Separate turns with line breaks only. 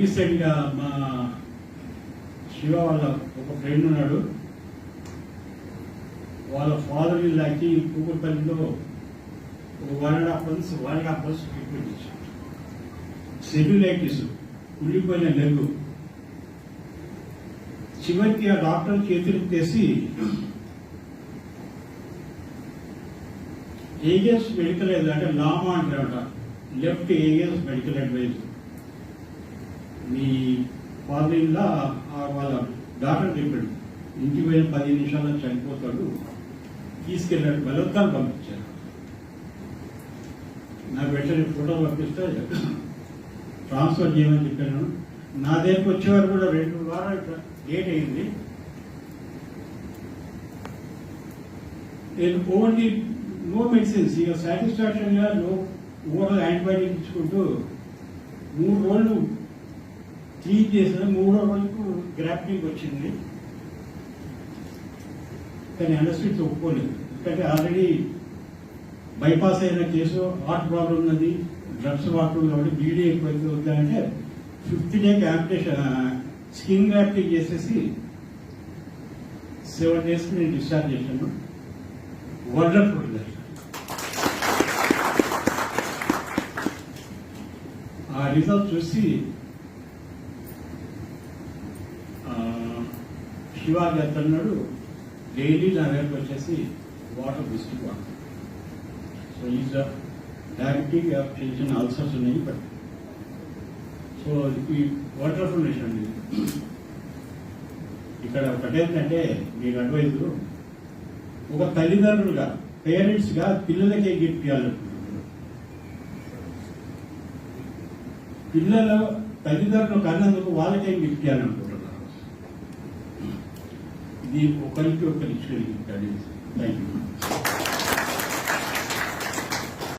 రీసెంట్గా uh, మా శివ వాళ్ళ ఒక ఫ్రెండ్ ఉన్నాడు. వాళ్ళ ఫాదర్ లాక్కి కూకట్పల్లిలో ఒక one and half months one and half months treatment ఇచ్చారు. సెల్యులైటిస్ కుళ్ళిపోయిన లెగ్గు చివరికి ఆ డాక్టర్ చేతులు తీసి ఏగెస్ మెడికల్ అంటే లామా అంటారట. లెఫ్ట్ ఏగెస్ మెడికల్ అడ్వైజర్ మీ ఫాదర్లా వాళ్ళ డాక్టర్ చెప్పాడు ఇంటికి పోయిన పది నిమిషాల్లో చనిపోతాడు తీసుకెళ్ళాడు బలవత్తాలు పంపించారు. నాకు వెంటనే ఫోటో పంపిస్తే ట్రాన్స్ఫర్ చేయమని చెప్పాను. నా దగ్గరకు వచ్చేవారు కూడా రెండు వారాలు లేట్ అయింది. నేను ఓన్లీ నో మెడిసిన్స్ ఇక సాటిస్ఫాక్షన్గా నో ఓవరాల్ యాంటీబయాటిక్ ఇచ్చుకుంటూ మూడు రోజులు క్లీన్ చేసిన మూడో రోజుకు గ్రాఫ్టింగ్ వచ్చింది. కానీ అనస్టిక్ ఒప్పుకోలేదు ఎందుకంటే ఆల్రెడీ బైపాస్ అయిన కేసు హార్ట్ ప్రాబ్లం ఉన్నది డ్రగ్స్ వాడుతుంది కాబట్టి బీడీ ఎక్కువైతే వద్దంటే ఫిఫ్త్ డేకి ఆంపిటేషన్ స్కిన్ గ్రాఫ్టింగ్ చేసేసి సెవెన్ డేస్కి నేను డిశ్చార్జ్ చేశాను. వండర్ఫుల్ ఆ రిజల్ట్ చూసి ఆ, శివాజీ చెప్తున్నాడు డైలీ నా దగ్గరకు వచ్చేసి వాటర్ బిస్కెట్ వాడతాడు సో ఈజ్ డయాబెటిక్ చిన్న చిన్న అల్సర్స్ ఉన్నాయి బట్ సో ఈ వాటర్ ఫౌండేషన్ అండి. ఇది. ఇక్కడ ఒకటేంటంటే మీరు అడ్వైజ్ ఒక తల్లిదండ్రులుగా పేరెంట్స్గా పిల్లలకే గిఫ్ట్ ఇవ్వాలనుకుంటున్నారు పిల్లలు తల్లిదండ్రులు కన్నందుకు వాళ్ళకేం గిఫ్ట్ ఇవ్వాలనుకుంటున్నారు ఇది ఒకరికి ఒకరు ఇచ్చుకోవాలి థ్యాంక్ యూ